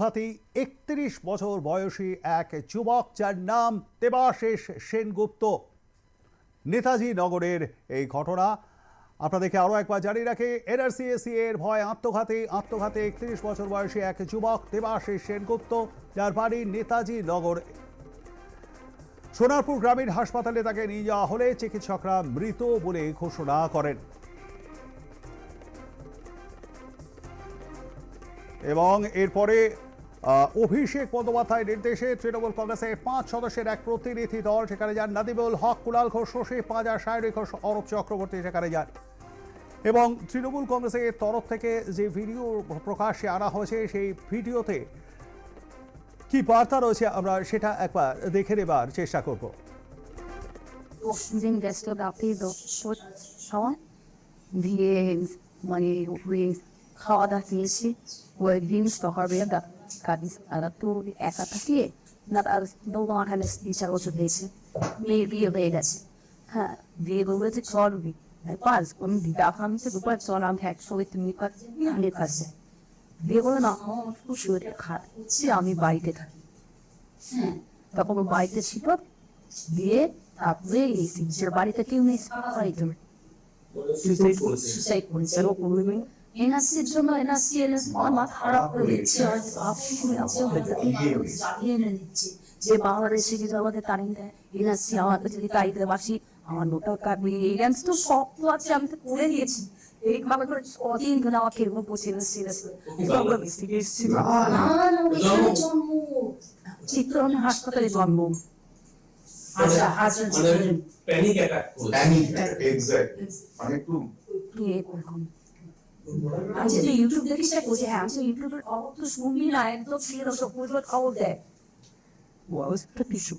হাতি একত্রিশ বছর বয়সী এক যুবক যার নাম দেবাশিস সেনগুপ্ত। নেতাজি নগরের এই ঘটনা। আপনাদেরকে আরও একবার জানিয়ে রাখি এনআরসিএসি এর ভয় আত্মঘাতী আত্মঘাতী একত্রিশ বছর বয়সী এক যুবক দেবাশিস সেনগুপ্ত, যার বাড়ি নেতাজি নগর। সোনারপুর গ্রামীণ হাসপাতালে তাকে নিয়ে যাওয়া হলে চিকিৎসকরা মৃত বলে ঘোষণা করেন। এবং এরপরে অভিষেক বন্দ্যোপাধ্যায়ের নির্দেশে তৃণমূল কংগ্রেসের পাঁচ সদস্যের এক প্রতিনিধি দল, সেখানে যান নাদিবুল হক, কুলাল ঘোষ, শশী পাঁজা সায়রী ঘোষ, অরূপ চক্রবর্তী সেখানে যান। এবং তৃণমূল কংগ্রেসের তরফ থেকে যে ভিডিও প্রকাশ্যে আনা হয়েছে, সেই ভিডিওতে কি বার্তা রয়েছে আমরা সেটা একবার দেখে নেবার চেষ্টা করব। দিয়ে মানে খাওয়া দাওয়া খেয়েছি ওই জিনিস তো হবে না কাজ আর তো একা থাকিয়ে না আর দৌড় আঠালে তিন চার বছর হয়েছে মেয়ে বিয়ে হয়ে গেছে হ্যাঁ বিয়ে বলেছে চল পাঁচ কোন দেখা আমি তো দুবার চল আমি একসঙ্গে তুমি কাছে আমি কাছে বিয়ে বলে না আমার খুব শরীরে খারাপ হচ্ছে আমি বাড়িতে থাকি হ্যাঁ তখন ও বাড়িতে ছিল দিয়ে তারপরে এই নিজের বাড়িতে কেউ নেই বাড়িতে সুইসাইড করেছে সুইসাইড করেছে ও করবে এনআরসির জন্য এনআরসি এর আমার খারাপ হয়ে যাচ্ছে আপনি আছে জানিয়ে এনে দিচ্ছে যে বাংলাদেশে যদি আমাদের দেয় এনআরসি আমাকে যদি বাসি আমার নোটা কাটবে তো সব তো আছে আমি তো করে দিয়েছি এইভাবে কদিন ধরে আমাকে পৌঁছে হাসপাতালে জন্ম আচ্ছা আচ্ছা প্যানিক অ্যাটাক প্যানিক এক্স্যাক্ট মানে একটু আমি যদি ইউটিউব দেখি সেটা বলছি হ্যাঁ আমি তো ইউটিউবের খবর তো শুনবি না একদম ছিল সব পুরো খবর দেয় ও একটা কিছু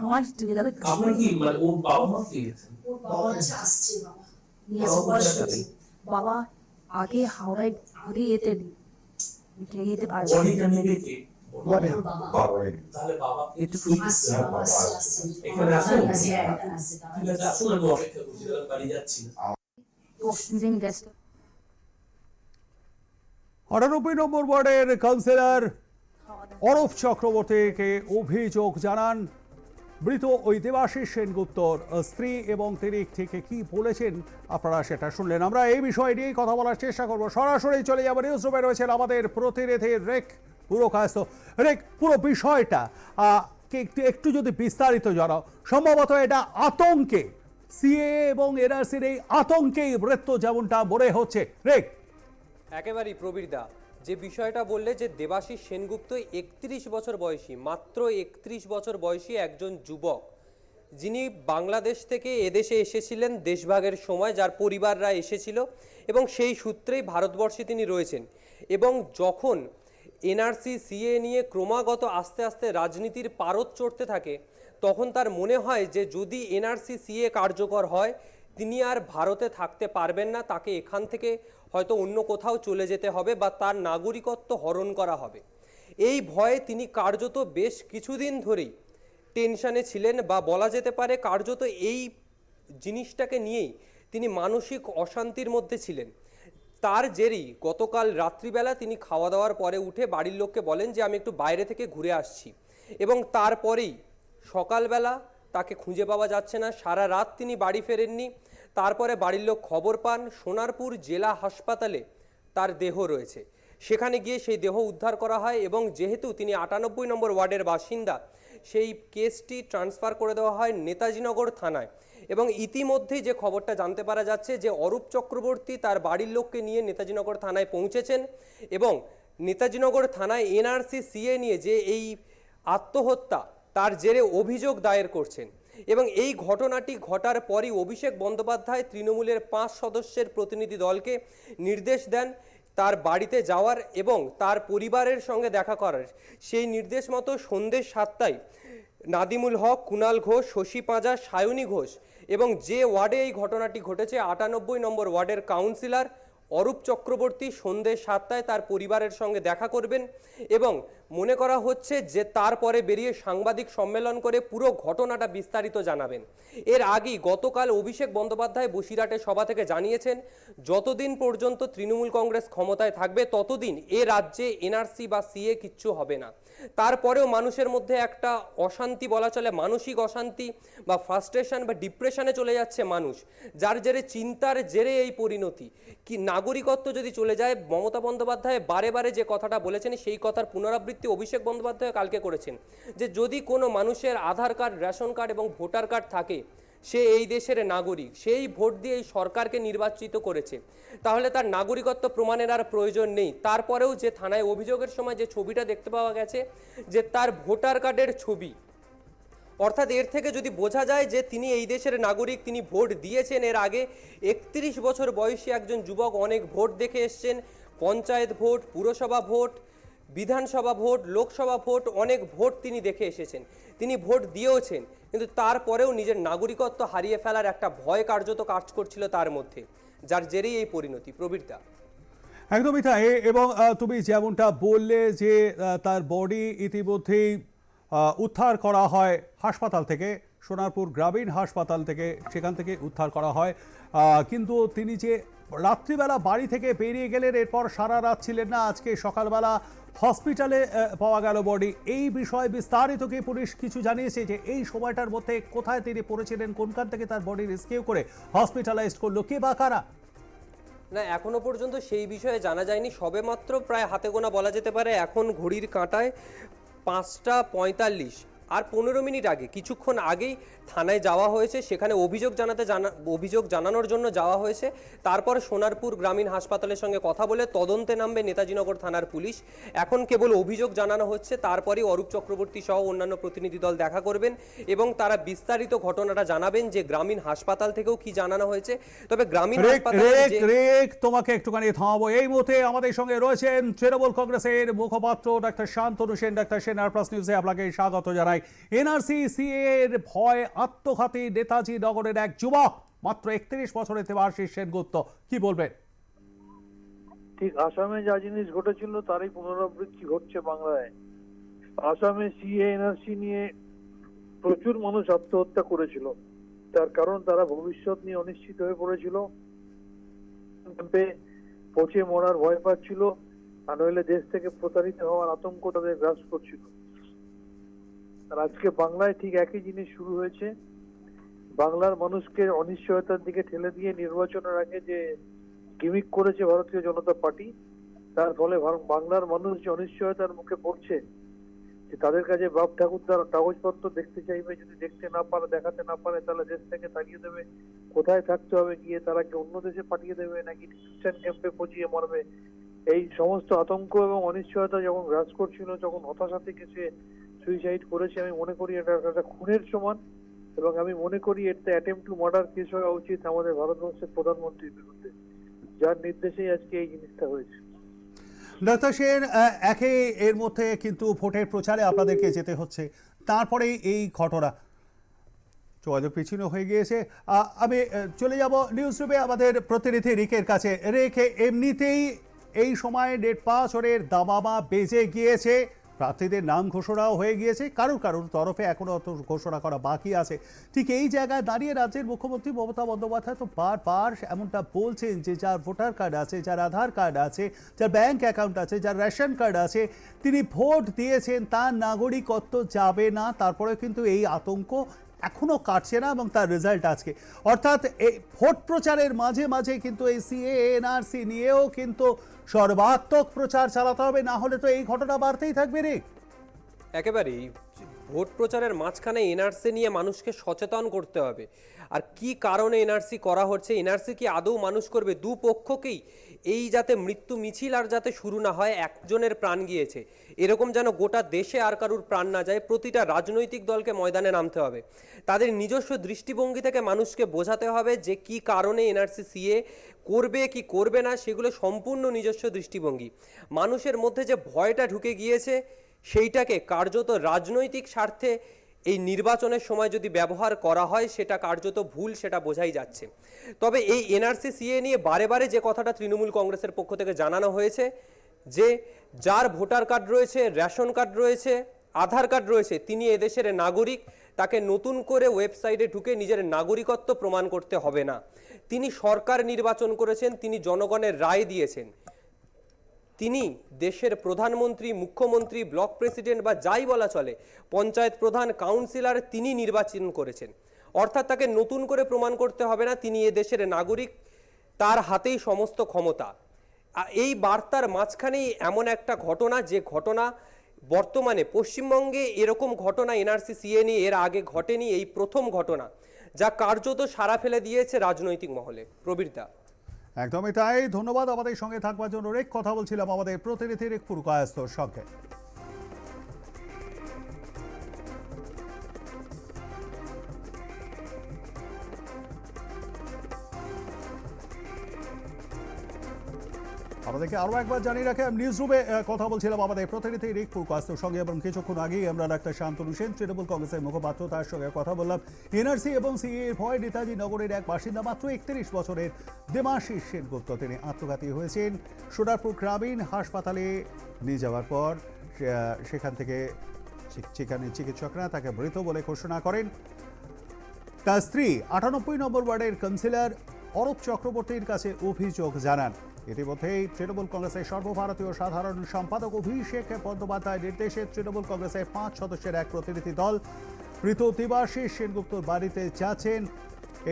আমার তুই যাবে আপনার কি মানে ওর বাবা মা কি গেছেন বাবা আসছে বাবা নিয়ে আসছে বাবা আগে হাওড়ায় ঘুরে যেতে উঠে যেতে পারবে বডিটা নেবে কে বাবা তাহলে বাবা একটু আসছে, বাবা আসছে। এখানে আসুন হ্যাঁ, ঠিক আছে আসুন আমি অপেক্ষা করছি আমি বাড়ি যাচ্ছি না অক্সিজেন গ্যাসটা আটানব্বই নম্বর ওয়ার্ডের কাউন্সিলর অরূপ চক্রবর্তীকে অভিযোগ জানান, মৃত ওই সেনগুপ্তর স্ত্রী এবং তিনি থেকে কি বলেছেন আপনারা সেটা শুনলেন। আমরা এই বিষয় নিয়েই কথা বলার চেষ্টা করব। সরাসরি চলে যাব নিউজ রুমে রয়েছেন আমাদের প্রতিনিধি রেক পুরো কায়স্ত রেক, পুরো বিষয়টা একটু একটু যদি বিস্তারিত জানাও সম্ভবত এটা আতঙ্কে সিএ এবং এনআরসির এই আতঙ্কেই মৃত্যু যেমনটা মনে হচ্ছে। রেক একেবারেই প্রবীরদা যে বিষয়টা বললে যে দেবাশিস সেনগুপ্ত একত্রিশ বছর বয়সী, মাত্র একত্রিশ বছর বয়সী একজন যুবক। যিনি বাংলাদেশ থেকে এদেশে এসেছিলেন দেশভাগের সময়, যার পরিবাররা এসেছিল এবং সেই সূত্রেই ভারতবর্ষে তিনি রয়েছেন। এবং যখন এনআরসি, সিএ নিয়ে ক্রমাগত আস্তে আস্তে রাজনীতির পারদ চড়তে থাকে, তখন তার মনে হয় যে যদি এনআরসি, সিএ কার্যকর হয়, তিনি আর ভারতে থাকতে পারবেন না, তাকে এখান থেকে হয়তো অন্য কোথাও চলে যেতে হবে বা তার নাগরিকত্ব হরণ করা হবে। এই ভয়ে তিনি কার্যত বেশ কিছুদিন ধরেই টেনশানে ছিলেন বা বলা যেতে পারে কার্যত এই জিনিসটাকে নিয়েই তিনি মানসিক অশান্তির মধ্যে ছিলেন। তার জেরেই গতকাল রাত্রিবেলা তিনি খাওয়া দাওয়ার পরে উঠে বাড়ির লোককে বলেন যে, আমি একটু বাইরে থেকে ঘুরে আসছি। এবং তারপরেই সকালবেলা তাকে খুঁজে পাওয়া যাচ্ছে না। সারা রাত তিনি বাড়ি ফেরেননি। তারপরে বাড়ির লোক খবর পান, সোনারপুর জেলা হাসপাতালে তার দেহ রয়েছে। সেখানে গিয়ে সেই দেহ উদ্ধার করা হয় এবং যেহেতু তিনি আটানব্বই নম্বর ওয়ার্ডের বাসিন্দা, সেই কেসটি ট্রান্সফার করে দেওয়া হয় নেতাজিনগর থানায়। এবং ইতিমধ্যেই যে খবরটা জানতে পারা যাচ্ছে যে অরূপ চক্রবর্তী তার বাড়ির লোককে নিয়ে নেতাজিনগর থানায় পৌঁছেছেন এবং নেতাজিনগর থানায় এনআরসি, সিএ নিয়ে যে এই আত্মহত্যা, তার জেরে অভিযোগ দায়ের করছেন। এবং এই ঘটনাটি ঘটার পরই অভিষেক বন্দ্যোপাধ্যায় তৃণমূলের পাঁচ সদস্যের প্রতিনিধি দলকে নির্দেশ দেন তার বাড়িতে যাওয়ার এবং তার পরিবারের সঙ্গে দেখা করার। সেই নির্দেশ মতো সন্ধ্যে সাতটায় নাদিমুল হক, কুনাল ঘোষ, শশী পাঁজা, সায়নী ঘোষ এবং যে ওয়ার্ডে এই ঘটনাটি ঘটেছে, আটানব্বই নম্বর ওয়ার্ডের কাউন্সিলর অরূপ চক্রবর্তী সন্ধ্যে সাতটায় তার পরিবারের সঙ্গে দেখা করবেন এবং মনে করা হচ্ছে যে তারপরে বেরিয়ে সাংবাদিক সম্মেলন করে পুরো ঘটনাটা বিস্তারিত জানাবেন। এর আগেই গতকাল অভিষেক বন্দ্যোপাধ্যায় বসিরহাটের সভা থেকে জানিয়েছেন, যতদিন পর্যন্ত তৃণমূল কংগ্রেস ক্ষমতায় থাকবে, ততদিন এ রাজ্যে এনআরসি বা সিএ কিচ্ছু হবে না। তারপরেও মানুষের মধ্যে একটা অশান্তি বলা চলে, মানসিক অশান্তি বা ফ্রাস্ট্রেশন বা ডিপ্রেশনে চলে যাচ্ছে মানুষ। যার জেরে চিন্তার জেরে এই পরিণতি। কি নাগরিকত্ব যদি চলে যায়, মমতা বন্দ্যোপাধ্যায় বারে বারে যে কথাটা বলেছেন, সেই কথার পুনরাবৃত্তি অভিষেক বন্দ্যোপাধ্যায় কালকে করেছেন। যে যদি কোনো মানুষের আধার কার্ড, রেশন কার্ড এবং ভোটার কার্ড থাকে সে এই দেশের নাগরিক, সেই ভোট দিয়ে এই সরকারকে নির্বাচিত করেছে। তাহলে তার নাগরিকত্ব প্রমাণের আর প্রয়োজন নেই। তারপরেও যে থানায় অভিযোগের সময় যে ছবিটা দেখতে পাওয়া গেছে, যে তার ভোটার কার্ডের ছবি। অর্থাৎ এর থেকে যদি বোঝা যায় যে তিনি এই দেশের নাগরিক, তিনি ভোট দিয়েছেন, এর আগে একত্রিশ বছর বয়সী একজন যুবক অনেক ভোট দেখে এসছেন। পঞ্চায়েত ভোট, পুরসভা vote Vidhan Sabha vote, Lok Sabha vote, অনেক ভোট তিনি দেখে এসেছেন। তিনি ভোট দিয়েওছেন, কিন্তু তারপরেও নিজের নাগরিকত্ব হারিয়ে ফেলার একটা ভয় কার্যত কাজ করছিল তার মধ্যে, যার জেরেই এই পরিণতি। প্রবীরতা একদমই তাই, এবং তুমি যেমনটা বললে যে তার বডি ইতিমধ্যেই উদ্ধার করা হয় হাসপাতাল থেকে, সোনারপুর গ্রামীণ হাসপাতাল থেকে, সেখান থেকে উদ্ধার করা হয়। কিন্তু তিনি যে রাত্রিবেলা বাড়ি থেকে বেরিয়ে গেলেন, এরপর সারা রাত ছিলেন না, আজকে সকালবেলা হসপিটালে পাওয়া গেল বডি। এই বিষয়ে বিস্তারিত কি পুলিশ কিছু জানিয়েছে যে এই সময়টার মধ্যে কোথায় তিনি পড়েছিলেন, কোনখান থেকে তার বডি রেস্কিউ করে হসপিটালাইজড করল, কে বা কারা? না, এখনও পর্যন্ত সেই বিষয়ে জানা যায়নি। সবেমাত্র প্রায় হাতে গোনা বলা যেতে পারে, এখন ঘড়ির কাঁটায় পাঁচটা পঁয়তাল্লিশ। আর পনেরো মিনিট আগে কিছুক্ষণ আগেই থানায় যাওয়া হয়েছে। সেখানে অভিযোগ জানাতে জানা অভিযোগ জানানোর জন্য যাওয়া হয়েছে। তারপর সোনারপুর গ্রামীণ হাসপাতালের সঙ্গে কথা বলে তদন্তে নামবে নেতাজিনগর থানার পুলিশ। এখন কেবল অভিযোগ জানানো হচ্ছে তারপরেই অরূপ চক্রবর্তী সহ অন্যান্য প্রতিনিধি দল দেখা করবেন এবং তারা বিস্তারিত ঘটনাটা জানাবেন যে গ্রামীণ হাসপাতাল থেকেও কি জানানো হয়েছে। তবে গ্রামীণ তোমাকে একটুখানি থামাবো। এই মুহূর্তে আমাদের সঙ্গে রয়েছেন তৃণমূল কংগ্রেসের মুখপাত্র doctor Shantanu Sen doctor Sen R plus নিউজে আপনাকে স্বাগত জানাই। এনআরসি সিএ এর ভয় আত্মঘাতী নেতাজি নগরের এক যুবক, মাত্র একত্রিশ বছরের দেবাশিস সেনগুপ্ত। কি বলবেন? ঠিক, আসামে যা জিনিস ঘটেছিল তারই পুনরাবৃত্তি ঘটছে বাংলায়। আসামে সিএ, এনআরসি নিয়ে প্রচুর মানুষ আত্মহত্যা করেছিল। তার কারণ তারা ভবিষ্যৎ নিয়ে অনিশ্চিত হয়ে পড়েছিল। পচে মরার ভয় পাচ্ছিল, আর নইলে দেশ থেকে প্রতারিত হওয়ার আতঙ্ক তাদের গ্রাস করছিল। আর আজকে বাংলায় ঠিক একই জিনিস শুরু হয়েছে। বাংলার মানুষকে অনিশ্চয়তার দিকে ঠেলে দিয়ে নির্বাচনের আগে যে গিমিক করেছে ভারতীয় জনতা পার্টি, তার ফলে বাংলার মানুষ যে অনিশ্চয়তার মুখে পড়ছে, যে তাদের কাছে বাপ ঠাকুর তার কাগজপত্র দেখতে চাইবে, যদি দেখতে না পারে, দেখাতে না পারে, তাহলে দেশ থেকে তাড়িয়ে দেবে। কোথায় থাকতে হবে গিয়ে তারা কি অন্য দেশে পাঠিয়ে দেবে, নাকি খ্রিস্টান ক্যাম্পে পচিয়ে মারবে? এই সমস্ত আতঙ্ক এবং অনিশ্চয়তা যখন গ্রাস করছিল, যখন হতাশা থেকে সে সুইসাইড করেছে, আমি মনে করি এটা একটা খুনের সমান এবং আমি মনে করি এটা অ্যাটেম্প টু মার্ডার কেস হওয়া উচিত আমাদের ভারতবর্ষের প্রধানমন্ত্রীর বিরুদ্ধে, যার নির্দেশেই আজকে এই জিনিসটা হয়েছে। ডাক্তার সেন একে এর মধ্যে কিন্তু ভোটের প্রচারে আপনাদেরকে যেতে হচ্ছে। তারপরেই এই ঘটনা। যোগাযোগ পিছিয়ে হয়ে গিয়েছে। আমি চলে যাব নিউজ রুমে আমাদের প্রতিনিধি রিকের কাছে। রেখে এমনিতেই এই সময় নেট পাসরের দামামা বেজে গিয়েছে। প্রার্থীদের নাম ঘোষণাও হয়ে গিয়েছে। কারোর কারোর তরফে এখনও অত ঘোষণা করা বাকি আছে। ঠিক এই জায়গায় দাঁড়িয়ে রাজ্যের মুখ্যমন্ত্রী মমতা বন্দ্যোপাধ্যায় তো বারবার এমনটা বলছেন যে যার ভোটার কার্ড আছে, যার আধার কার্ড আছে, যার ব্যাংক অ্যাকাউন্ট আছে, যার রেশন কার্ড আছে, তিনি ভোট দিয়েছেন, তার নাগরিকত্ব যাবে না। তারপরে কিন্তু এই আতঙ্ক এখনও কাটছে না এবং তার রেজাল্ট আজকে। অর্থাৎ এই ভোট প্রচারের মাঝে মাঝে কিন্তু এই সিএ এনআরসি নিয়েও কিন্তু সর্বাত্মক প্রচার চালাতে হবে, না হলে তো এই ঘটনা বাড়তেই থাকবে রে। একেবারেই। ভোট প্রচারের মাঝখানে এনআরসি নিয়ে মানুষকে সচেতন করতে হবে। আর কি কারণে এনআরসি করা হচ্ছে? এনআরসি কি আদৌ মানুষ করবে? দু পক্ষকেই এই যাতে মৃত্যু মিছিল আর যাতে শুরু না হয়, একজনের প্রাণ গিয়েছে। এরকম যেন গোটা দেশে আর কারুর প্রাণ না যায়, প্রতিটা রাজনৈতিক দলকে ময়দানে নামতে হবে। তাদের নিজস্ব দৃষ্টিভঙ্গি থেকে মানুষকে বোঝাতে হবে যে কি কারণে এনআরসি, সিএ করবে, কি করবে না, সেগুলো সম্পূর্ণ নিজস্ব দৃষ্টিভঙ্গি। মানুষের মধ্যে যে ভয়টা ঢুকে গিয়েছে, সেইটাকে কার্যত রাজনৈতিক স্বার্থে এই নির্বাচনের সময় যদি ব্যবহার করা হয়, সেটা কার্যত ভুল, সেটা বোঝাই যাচ্ছে। তবে এই এনআরসি সিএ নিয়ে বারে বারে যে কথাটা তৃণমূল কংগ্রেসের পক্ষ থেকে জানানো হয়েছে, যে যার ভোটার কার্ড রয়েছে, রেশন কার্ড রয়েছে, আধার কার্ড রয়েছে, তিনি এদেশের নাগরিক, তাকে নতুন করে ওয়েবসাইটে ঢুকে নিজের নাগরিকত্ব প্রমাণ করতে হবে না। তিনি সরকার নির্বাচন করেছেন, তিনি জনগণের রায় দিয়েছেন। তিনি দেশের প্রধানমন্ত্রী, মুখ্যমন্ত্রী, ব্লক প্রেসিডেন্ট বা যাই বলা চলে, পঞ্চায়েত প্রধান, কাউন্সিলর তিনি নির্বাচন করেছেন। অর্থাৎ তাকে নতুন করে প্রমাণ করতে হবে না, তিনি এ দেশের নাগরিক, তার হাতেই সমস্ত ক্ষমতা। এই বার্তার মাঝখানেই এমন একটা ঘটনা, যে ঘটনা বর্তমানে পশ্চিমবঙ্গে এরকম ঘটনা, এনআরসি সিএ নিয়ে এর আগে ঘটেনি, এই প্রথম ঘটনা, যা কার্যত সারা ফেলে দিয়েছে রাজনৈতিক মহলে। প্রবীরদা একদমই তাই, ধন্যবাদ, আমাদের সঙ্গে থাকবার জন্য। রেক কথা বলছিলাম আমাদের প্রতিনিধি রেক পুরকায়স্তর সঙ্গে আমাদেরকে আরও একবার জানিয়ে রাখে নিউজ রুমে কথা বলছিলাম আমাদের প্রতিনিধি রিক পুরকাস্তর সঙ্গে, এবং কিছুক্ষণ আগেই আমরা ডাক্তার শান্তনু সেন, তৃণমূল কংগ্রেসের মুখপাত্র, তার সঙ্গে কথা বললাম। এনআরসি এবং সিএ এর ভয় নেতাজি নগরের এক বাসিন্দা মাত্র একত্রিশ বছরের দেমাশিস সেনগুপ্ত। তিনি আত্মঘাতী হয়েছেন সোনারপুর গ্রামীণ হাসপাতালে নিয়ে যাওয়ার পর সেখান থেকে সেখানে চিকিৎসকরা তাকে মৃত বলে ঘোষণা করেন। তার স্ত্রী আটানব্বই নম্বর ওয়ার্ডের কাউন্সিলর অরূপ চক্রবর্তীর কাছে অভিযোগ জানান। ইতিমধ্যেই তৃণমূল কংগ্রেসের সর্বভারতীয় সাধারণ সম্পাদক অভিষেক বন্দ্যোপাধ্যায়ের নির্দেশে তৃণমূল কংগ্রেসের পাঁচ সদস্যের এক প্রতিনিধি দল মৃত দেবাশিস সেনগুপ্তর বাড়িতে যাচ্ছেন।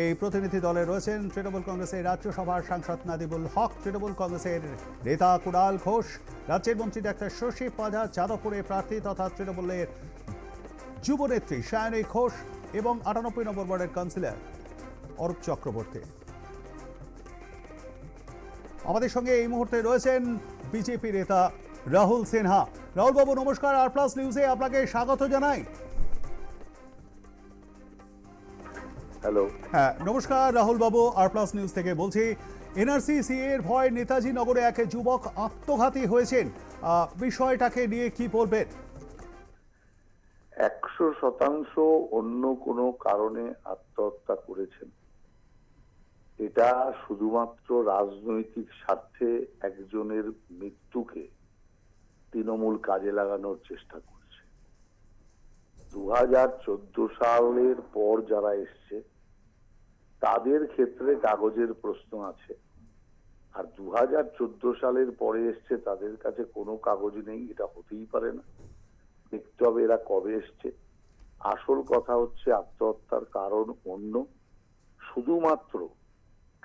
এই প্রতিনিধি দলে রয়েছেন তৃণমূল কংগ্রেসের রাজ্যসভার সাংসদ নাদিবুল হক, তৃণমূল কংগ্রেসের নেতা কুণাল ঘোষ, রাজ্যের মন্ত্রী ডাক্তার শশী পাজা যাদবপুরে প্রার্থী তথা তৃণমূলের যুবনেত্রী সায়নী ঘোষ এবং আটানব্বই নম্বর ওয়ার্ডের কাউন্সিলর অরূপ চক্রবর্তী। আমাদের সঙ্গে এই মুহূর্তে রয়েছেন বিজেপি নেতা রাহুল সিনহা। রাহুল বাবু নমস্কার। আর প্লাস নিউজে আপনাকে স্বাগত জানাই। হ্যালো। হ্যাঁ নমস্কার রাহুল বাবু আর প্লাস নিউজ থেকে বলছি এনআরসি সি এর ভয় নেতাজি নগরে এক যুবক আত্মঘাতী হয়েছেন। বিষয়টাকে নিয়ে কি বলবেন? একশো শতাংশ অন্য কোনো কারণে আত্মহত্যা করেছেন। এটা শুধুমাত্র রাজনৈতিক স্বার্থে একজনের মৃত্যুকে তৃণমূল কাজে লাগানোর চেষ্টা করছে। দু হাজার চোদ্দ সালের পর যারা এসছে, তাদের ক্ষেত্রে কাগজের প্রশ্ন আছে। আর দু হাজার চোদ্দ সালের পরে এসছে, তাদের কাছে কোনো কাগজ নেই, এটা হতেই পারে না। দেখতে হবে এরা কবে এসছে। আসল কথা হচ্ছে, আত্মহত্যার কারণ অন্য। শুধুমাত্র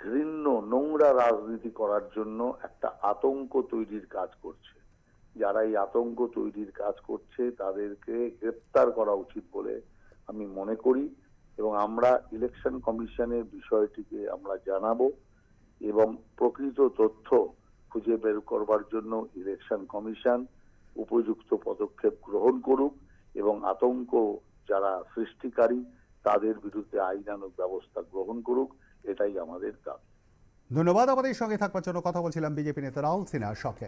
ঘৃণ্য নোংরা রাজনীতি করার জন্য একটা আতঙ্ক তৈরির কাজ করছে। যারা এই আতঙ্ক তৈরির কাজ করছে, তাদেরকে গ্রেপ্তার করা উচিত বলে আমি মনে করি এবং আমরা ইলেকশন কমিশনের বিষয়টিকে আমরা জানাব এবং প্রকৃত তথ্য খুঁজে বের করবার জন্য ইলেকশন কমিশন উপযুক্ত পদক্ষেপ গ্রহণ করুক এবং আতঙ্ক যারা সৃষ্টিকারী, তাদের বিরুদ্ধে আইনানুগ ব্যবস্থা গ্রহণ করুক। এটাই আমাদের দাবি। ধন্যবাদ আমাদের সঙ্গে থাকবার জন্য। কথা বলছিলাম বিজেপি নেতা রাহুল সিনহার সঙ্গে।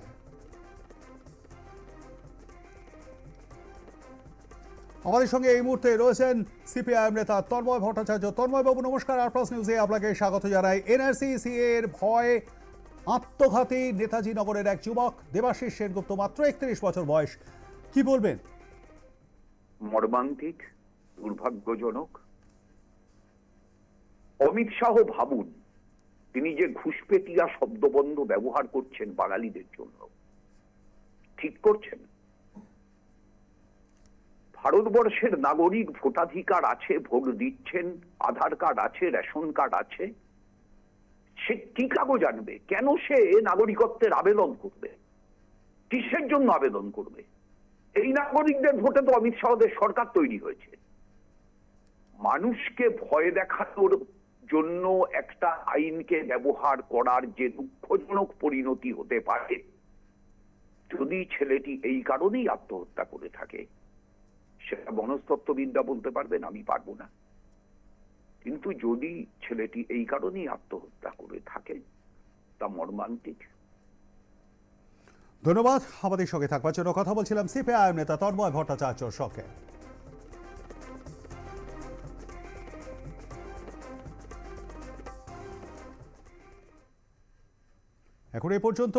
আমাদের সঙ্গে এই মুহূর্তে রয়েছেন সিপিআইএম নেতা তন্ময় ভট্টাচার্য। তন্ময় বাবু নমস্কার। আর প্লাস নিউজে আপনাকে স্বাগত জানাই। এনআরসি সিএ এর ভয়ে আত্মঘাতী নেতাজি নগরের এক যুবক দেবাশিস সেনগুপ্ত মাত্র একত্রিশ বছর বয়স। কি বলবেন? মর্মান্তিক দুর্ভাগ্যজনক অমিত শাহ ভাবুন, তিনি যে ঘুষপেটিয়া শব্দবন্ধ ব্যবহার করছেন বাঙালিদের জন্য। ঠিক করছেন? ভারতবর্ষের নাগরিক ভোটাধিকার আছে, ভোট দিচ্ছেন, আধার কার্ড আছে, রেশন কার্ড আছে। সে কি কাগজ আনবে? কেন সে নাগরিকত্বের আবেদন করবে? কিসের জন্য আবেদন করবে? এই নাগরিকদের ভোটে তো অমিত শাহদের সরকার তৈরি হয়েছে। মানুষকে ভয় দেখানোর জন্য একটা আইনকে ব্যবহার করার যে দুঃখজনক পরিণতি হতে পারে, যদি ছেলেটি এই কারণেই আত্মহত্যা করে থাকে, সেটা মনস্তত্ত্ববিদ্যা বলতে পারবেন, আমি পারব না। কিন্তু যদি ছেলেটি এই কারণেই আত্মহত্যা করে থাকে, তা মর্মান্তিক। ধন্যবাদ, আমাদের সঙ্গে থাকবার জন্য কথা বলছিলাম, সিপিআইএম নেতা তন্ময় ভট্টাচার্যর সঙ্গে এখন এ পর্যন্ত